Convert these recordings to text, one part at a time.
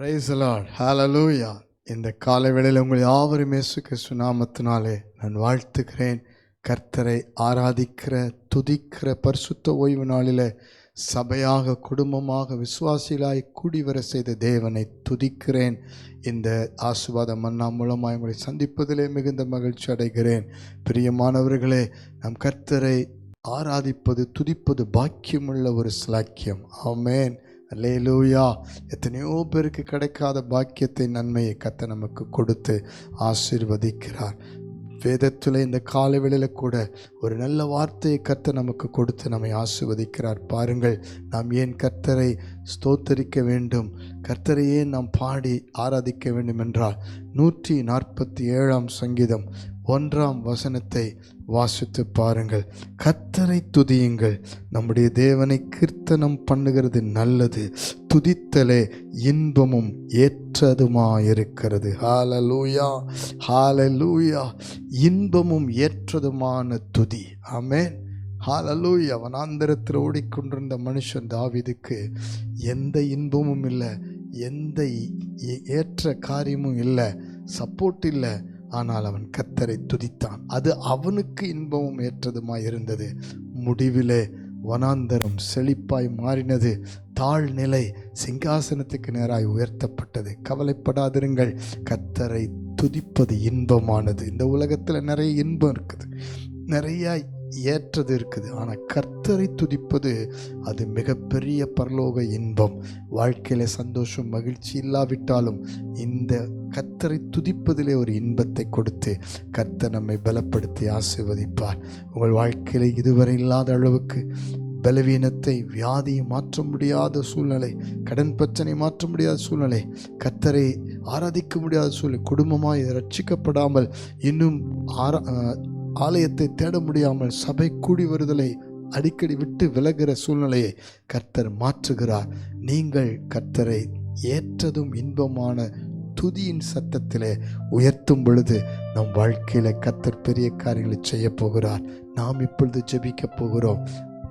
Price Lord ஹalleluya இந்த காலை வேளையில் உங்கள் யாவரும் இயேசு கிறிஸ்து நாமத்தினாலே நான் வாழ்த்துக்கிறேன் கர்த்தரை ஆராதிக்கிற துதிக்கிற பரிசுத்த ஓய்வு நாளில் சபையாக குடும்பமாக விசுவாசிகளாய் கூடி வர செய்த தேவனை துதிக்கிறேன். இந்த ஆசுவாத மன்னா மூலமாக உங்களை சந்திப்பதிலே மிகுந்த மகிழ்ச்சி அடைகிறேன். பிரியமானவர்களே நம் கர்த்தரை ஆராதிப்பது துதிப்பது பாக்கியமுள்ள ஒரு சிலாக்கியம். ஆமேன். அல்லேலூயா. எத்தனையோ பேருக்கு கிடைக்காத பாக்கியத்தை நன்மையை கத்த நமக்கு கொடுத்து ஆசிர்வதிக்கிறார். வேதத்தில் இந்த காலவெளியில் கூட ஒரு நல்ல வார்த்தையை கத்த நமக்கு கொடுத்து நம்மை ஆசீர்வதிக்கிறார். பாருங்கள் நாம் ஏன் கர்த்தரை ஸ்தோத்தரிக்க வேண்டும்? கர்த்தரையே நாம் பாடி ஆராதிக்க வேண்டும் என்றால் நூற்றி நாற்பத்தி ஏழாம் சங்கீதம் ஒன்றாம் வசனத்தை வாசித்து பாருங்கள். கத்தரை துதியுங்கள். நம்முடைய தேவனை கீர்த்தனம் பண்ணுகிறது நல்லது. துதித்தலே இன்பமும் ஏற்றதுமாயிருக்கிறது. ஹாலலூயா ஹாலலூயா இன்பமும் ஏற்றதுமான துதி. ஆமேன் ஹாலலூயா அவனாந்திரத்தில் ஓடிக்கொண்டிருந்த மனுஷன் தாவிதுக்கு எந்த இன்பமும் இல்லை எந்த ஏ- ஏற்ற காரியமும் இல்லை சப்போர்ட் இல்லை ஆனால் அவன் கத்தரை துதித்தான். அது அவனுக்கு இன்பமும் ஏற்றதுமாய் இருந்தது. முடிவிலே வனாந்தரம் செழிப்பாய் மாறினது. தாழ்நிலை சிங்காசனத்துக்கு நேராய் உயர்த்தப்பட்டது. கவலைப்படாதிருங்கள். கத்தரை துதிப்பது இன்பமானது. இந்த உலகத்தில் நிறைய இன்பம் இருக்குது. நிறைய ஏற்றது இருக்குது. ஆனால் கர்த்தரை துதிப்பது அது மிகப்பெரிய பரலோக இன்பம். வாழ்க்கையில் சந்தோஷம் மகிழ்ச்சி இல்லாவிட்டாலும் இந்த கத்தரை துதிப்பதிலே ஒரு இன்பத்தை கொடுத்து கர்த்தர் நம்மை பலப்படுத்தி ஆசிர்வதிப்பார். உங்கள் வாழ்க்கையில் இதுவரை இல்லாத அளவுக்கு பலவீனத்தை வியாதியை மாற்ற முடியாத சூழ்நிலை கடன் பிரச்சனை மாற்ற முடியாத சூழ்நிலை கர்த்தரை ஆராதிக்க முடியாத சூழ்நிலை குடும்பமாக இதை ரட்சிக்கப்படாமல் இன்னும் ஆரா ஆலயத்தை தேட முடியாமல் சபை கூடி வருதலை அடிக்கடி விட்டு விலகிற சூழ்நிலையை கர்த்தர் மாற்றுகிறார். நீங்கள் கர்த்தரை ஏற்றதும் இன்பமான துதியின் சத்தத்தில் உயர்த்தும் பொழுது நம் வாழ்க்கையில் கத்தர் பெரிய காரியங்களை செய்ய போகிறார். நாம் இப்பொழுது ஜெபிக்க போகிறோம்.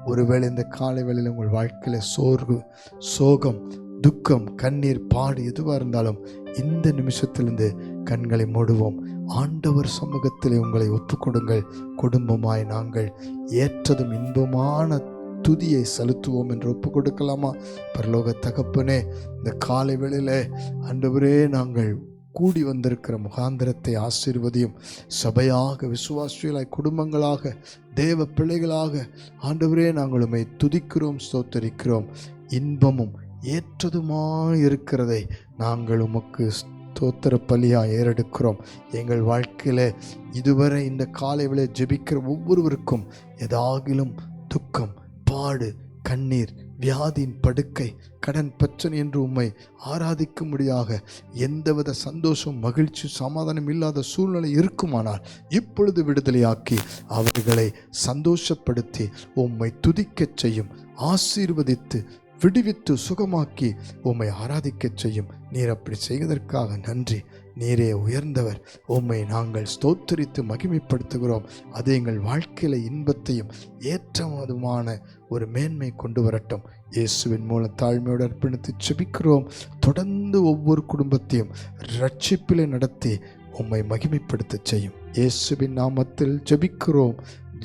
ஒருவேளை இந்த காலை வேளையில் உங்கள் வாழ்க்கையில் சோர்வு சோகம் துக்கம் கண்ணீர் பாடு எதுவாக இருந்தாலும் இந்த நிமிஷத்திலிருந்து கண்களை மூடுவோம். ஆண்டவர் சமூகத்தில் உங்களை ஒப்புக்கொடுங்கள் குடும்பமாய் நாங்கள் ஏற்றதும் இன்பமான துதியை செலுத்துவோம் என்று ஒப்பு கொடுக்கலாமா பரலோக தகப்பனே இந்த காலை வேளையில் அன்றுவரே நாங்கள் கூடி வந்திருக்கிற முகாந்திரத்தை ஆசீர்வதியும் சபையாக விசுவாசிகளாய் குடும்பங்களாக தேவ பிள்ளைகளாக ஆண்டவரே நாங்கள் உம்மை துதிக்கிறோம் ஸ்தோத்தரிக்கிறோம். இன்பமும் ஏற்றதுமாய் இருக்கிறதை நாங்கள் உமக்கு ஸ்தோத்திர பலியாக ஏறெடுக்கிறோம். எங்கள் வாழ்க்கையில் இதுவரை இந்த காலை வேளை ஜெபிக்கிற ஒவ்வொருவருக்கும் ஏதாகிலும் துக்கம் பாடு கண்ணீர் வியாதியின் படுக்கை கடன் பிரச்சனை என்று உம்மை ஆராதிக்கும்படியாக எந்தவித சந்தோஷம் மகிழ்ச்சி சமாதானம் இல்லாத சூழ்நிலை இருக்குமானால் இப்பொழுது விடுதலையாக்கி அவர்களை சந்தோஷப்படுத்தி உம்மை துதிக்கச் செய்யும் ஆசீர்வதித்து விடுவித்து சுகமாக்கி உம்மை ஆராதிக்கச் செய்யும். நீர் அப்படி செய்வதற்காக நன்றி. நீரே உயர்ந்தவர். உம்மை நாங்கள் ஸ்தோத்தரித்து மகிமைப்படுத்துகிறோம். அது எங்கள் வாழ்க்கையில் இன்பத்தையும் ஏற்றமதுமான ஒரு மேன்மை கொண்டு வரட்டும். இயேசுவின் மூலம் தாழ்மையோடு அர்ப்பணித்து செபிக்கிறோம் தொடர்ந்து ஒவ்வொரு குடும்பத்தையும் ரட்சிப்பிலை நடத்தி உம்மை மகிமைப்படுத்த செய்யும். இயேசுவின் நாமத்தில் ஜெபிக்கிறோம்.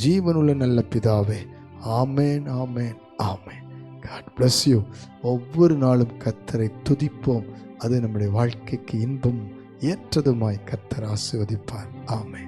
ஜீவனுள்ள நல்ல பிதாவே ஆமேன் ஆமேன் ஆமேன். காட் பிளஸ் யூ ஒவ்வொரு நாளும் கத்தரை துதிப்போம். அது நம்முடைய வாழ்க்கைக்கு இன்பம். ஏற்றதுமாய் கத்தர் ஆசிர்வதிப்பார். ஆமே